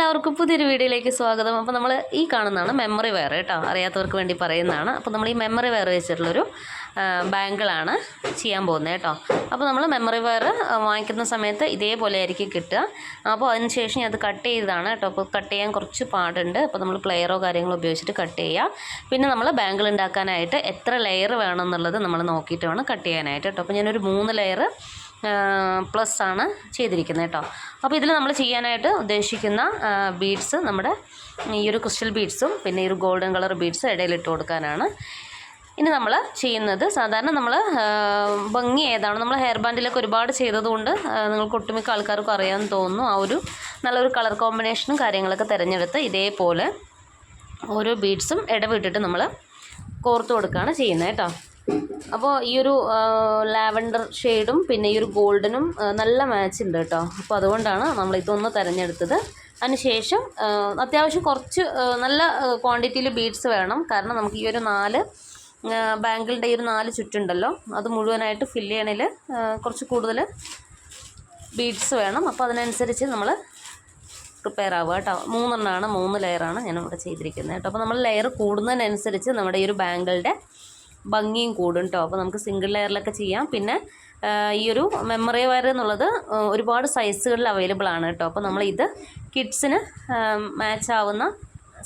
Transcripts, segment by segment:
എല്ലാവർക്കും പുതിയൊരു വീഡിയോയിലേക്ക് സ്വാഗതം. അപ്പോൾ നമ്മൾ ഈ കാണുന്നതാണ് മെമ്മറി വെയർ കേട്ടോ. അറിയാത്തവർക്ക് വേണ്ടി പറയുന്നതാണ്. അപ്പോൾ നമ്മൾ ഈ മെമ്മറി വെയർ വെച്ചിട്ടുള്ളൊരു ബാങ്കിളാണ് ചെയ്യാൻ പോകുന്നത് കേട്ടോ. അപ്പോൾ നമ്മൾ മെമ്മറി വെയർ വാങ്ങിക്കുന്ന സമയത്ത് ഇതേപോലെ ആയിരിക്കും കിട്ടുക. അപ്പോൾ അതിന് ശേഷം അത് കട്ട് ചെയ്തതാണ് കേട്ടോ. അപ്പോൾ കട്ട് ചെയ്യാൻ കുറച്ച് പാടുണ്ട്. അപ്പോൾ നമ്മൾ പ്ലെയറോ കാര്യങ്ങളോ ഉപയോഗിച്ചിട്ട് കട്ട് ചെയ്യുക. പിന്നെ നമ്മൾ ബാങ്കിൾ ഉണ്ടാക്കാനായിട്ട് എത്ര ലെയർ വേണം എന്നുള്ളത് നമ്മൾ നോക്കിയിട്ട് വേണം കട്ട് ചെയ്യാനായിട്ട് കേട്ടോ. അപ്പോൾ ഞാനൊരു മൂന്ന് ലെയർ പ്ലസ് ആണ് ചെയ്തിരിക്കുന്നത് കേട്ടോ. അപ്പോൾ ഇതിൽ നമ്മൾ ചെയ്യാനായിട്ട് ഉദ്ദേശിക്കുന്ന ബീഡ്സ് നമ്മുടെ ഈ ഒരു ക്രിസ്റ്റൽ ബീഡ്സും പിന്നെ ഈ ഒരു ഗോൾഡൻ കളർ ബീഡ്സും ഇടയിലിട്ട് കൊടുക്കാനാണ്. ഇനി നമ്മൾ ചെയ്യുന്നത് സാധാരണ നമ്മൾ ഭംഗി ഏതാണ്? നമ്മൾ ഹെയർ ബാൻഡിലൊക്കെ ഒരുപാട് ചെയ്തതുകൊണ്ട് നിങ്ങൾക്ക് ഒട്ടുമിക്ക ആൾക്കാർക്കും അറിയാമെന്ന് തോന്നുന്നു ആ ഒരു നല്ലൊരു കളർ കോമ്പിനേഷനും കാര്യങ്ങളൊക്കെ തിരഞ്ഞെടുത്ത് ഇതേപോലെ ഓരോ ബീഡ്സും ഇടവിട്ടിട്ട് നമ്മൾ കോർത്ത് കൊടുക്കുകയാണ് ചെയ്യുന്നത് കേട്ടോ. അപ്പോൾ ഈ ഒരു ലാവൻഡർ ഷെയ്ഡും പിന്നെ ഈ ഒരു ഗോൾഡനും നല്ല മാച്ച് ഉണ്ട് കേട്ടോ. അപ്പോൾ അതുകൊണ്ടാണ് നമ്മൾ ഇതൊന്ന് തിരഞ്ഞെടുത്തത്. അതിനുശേഷം അത്യാവശ്യം കുറച്ച് നല്ല ക്വാണ്ടിറ്റിയിൽ ബീഡ്സ് വേണം. കാരണം നമുക്ക് ഈ ഒരു നാല് ബാങ്കിളിന്റെ ഈ ഒരു നാല് ചുറ്റുണ്ടല്ലോ. അത് മുഴുവനായിട്ട് ഫില്ല് ചെയ്യണതിൽ കുറച്ച് കൂടുതൽ ബീഡ്സ് വേണം. അപ്പോൾ അതിനനുസരിച്ച് നമ്മൾ പ്രിപ്പയർ ആവുക കേട്ടോ. മൂന്നെണ്ണമാണ് മൂന്ന് ലെയറാണ് ഞാൻ ഇവിടെ ചെയ്തിരിക്കുന്നത് കേട്ടോ. അപ്പോൾ നമ്മൾ ലെയർ കൂടുന്നതിനനുസരിച്ച് നമ്മുടെ ഈ ഒരു ബാങ്കിളുടെ ഭംഗിയും കൂടും കേട്ടോ അപ്പോൾ നമുക്ക് സിംഗിൾ ലെയറിലൊക്കെ ചെയ്യാം. പിന്നെ ഈ ഒരു മെമ്മറി വയർ എന്നുള്ളത് ഒരുപാട് സൈസുകളിൽ അവൈലബിൾ ആണ് കേട്ടോ അപ്പോൾ നമ്മൾ ഇത് കിഡ്സിന് മാച്ച് ആവുന്ന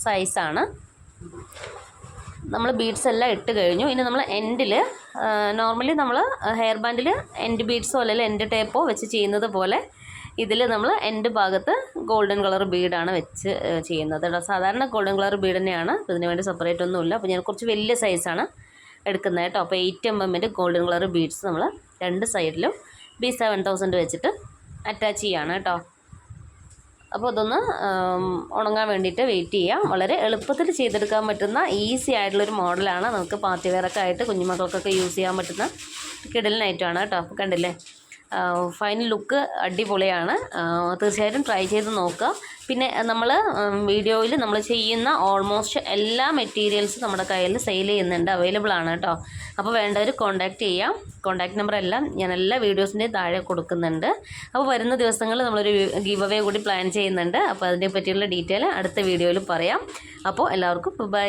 സൈസാണ് നമ്മൾ ബീഡ്സ് എല്ലാം ഇട്ട് കഴിഞ്ഞു. ഇനി നമ്മൾ എൻഡിൽ നോർമലി നമ്മൾ ഹെയർ ബാൻഡിൽ എൻഡ് ബീഡ്സോ അല്ലെങ്കിൽ എൻഡ് ടേപ്പോ വെച്ച് ചെയ്യുന്നത് പോലെ ഇതിൽ നമ്മൾ എൻഡ് ഭാഗത്ത് ഗോൾഡൻ കളർ ബീഡാണ് വെച്ച് ചെയ്യുന്നത് സാധാരണ ഗോൾഡൻ കളർ ബീഡ് തന്നെയാണ്. ഇതിന് വേണ്ടി സെപ്പറേറ്റ് ഒന്നുമില്ല. അപ്പോൾ ഞാൻ കുറച്ച് വലിയ സൈസാണ് എടുക്കുന്നത് കേട്ടോ. അപ്പോൾ എയ്റ്റ് എം എമ്മിന്റെ ഗോൾഡൻ കളർ ബീഡ്സ് നമ്മൾ രണ്ട് സൈഡിലും ബി സെവൻ തൗസൻഡ് വെച്ചിട്ട് അറ്റാച്ച് ചെയ്യാണ് കേട്ടോ. അപ്പോൾ അതൊന്ന് ഉണങ്ങാൻ വേണ്ടിയിട്ട് വെയിറ്റ് ചെയ്യാം. വളരെ എളുപ്പത്തിൽ ചെയ്തെടുക്കാൻ പറ്റുന്ന ഈസി ആയിട്ടുള്ളൊരു മോഡലാണ് നമുക്ക് പാർട്ടി വെയറൊക്കെ ആയിട്ട് കുഞ്ഞുമക്കൾക്കൊക്കെ യൂസ് ചെയ്യാൻ പറ്റുന്ന കിടലിനായിട്ടാണ് കേട്ടോ. കണ്ടില്ലേ? ഫൈനൽ ലുക്ക് അടിപൊളിയാണ്. തീർച്ചയായിട്ടും ട്രൈ ചെയ്ത് നോക്കുക പിന്നെ നമ്മൾ വീഡിയോയിൽ നമ്മൾ ചെയ്യുന്ന ഓൾമോസ്റ്റ് എല്ലാ മെറ്റീരിയൽസും നമ്മുടെ കയ്യിൽ സെയിൽ ചെയ്യുന്നുണ്ട്. അവൈലബിൾ ആണ് കേട്ടോ. അപ്പോൾ വേണ്ടവർ കോൺടാക്റ്റ് ചെയ്യാം. കോൺടാക്ട് നമ്പർ എല്ലാം ഞാൻ എല്ലാ വീഡിയോസിന്റെയും താഴെ കൊടുക്കുന്നുണ്ട്. അപ്പോൾ വരുന്ന ദിവസങ്ങളിൽ നമ്മളൊരു ഗീവ് അവേ കൂടി പ്ലാൻ ചെയ്യുന്നുണ്ട്. അപ്പോൾ അതിനെ പറ്റിയുള്ള ഡീറ്റെയിൽ അടുത്ത വീഡിയോയിൽ പറയാം. അപ്പോൾ എല്ലാവർക്കും ബൈ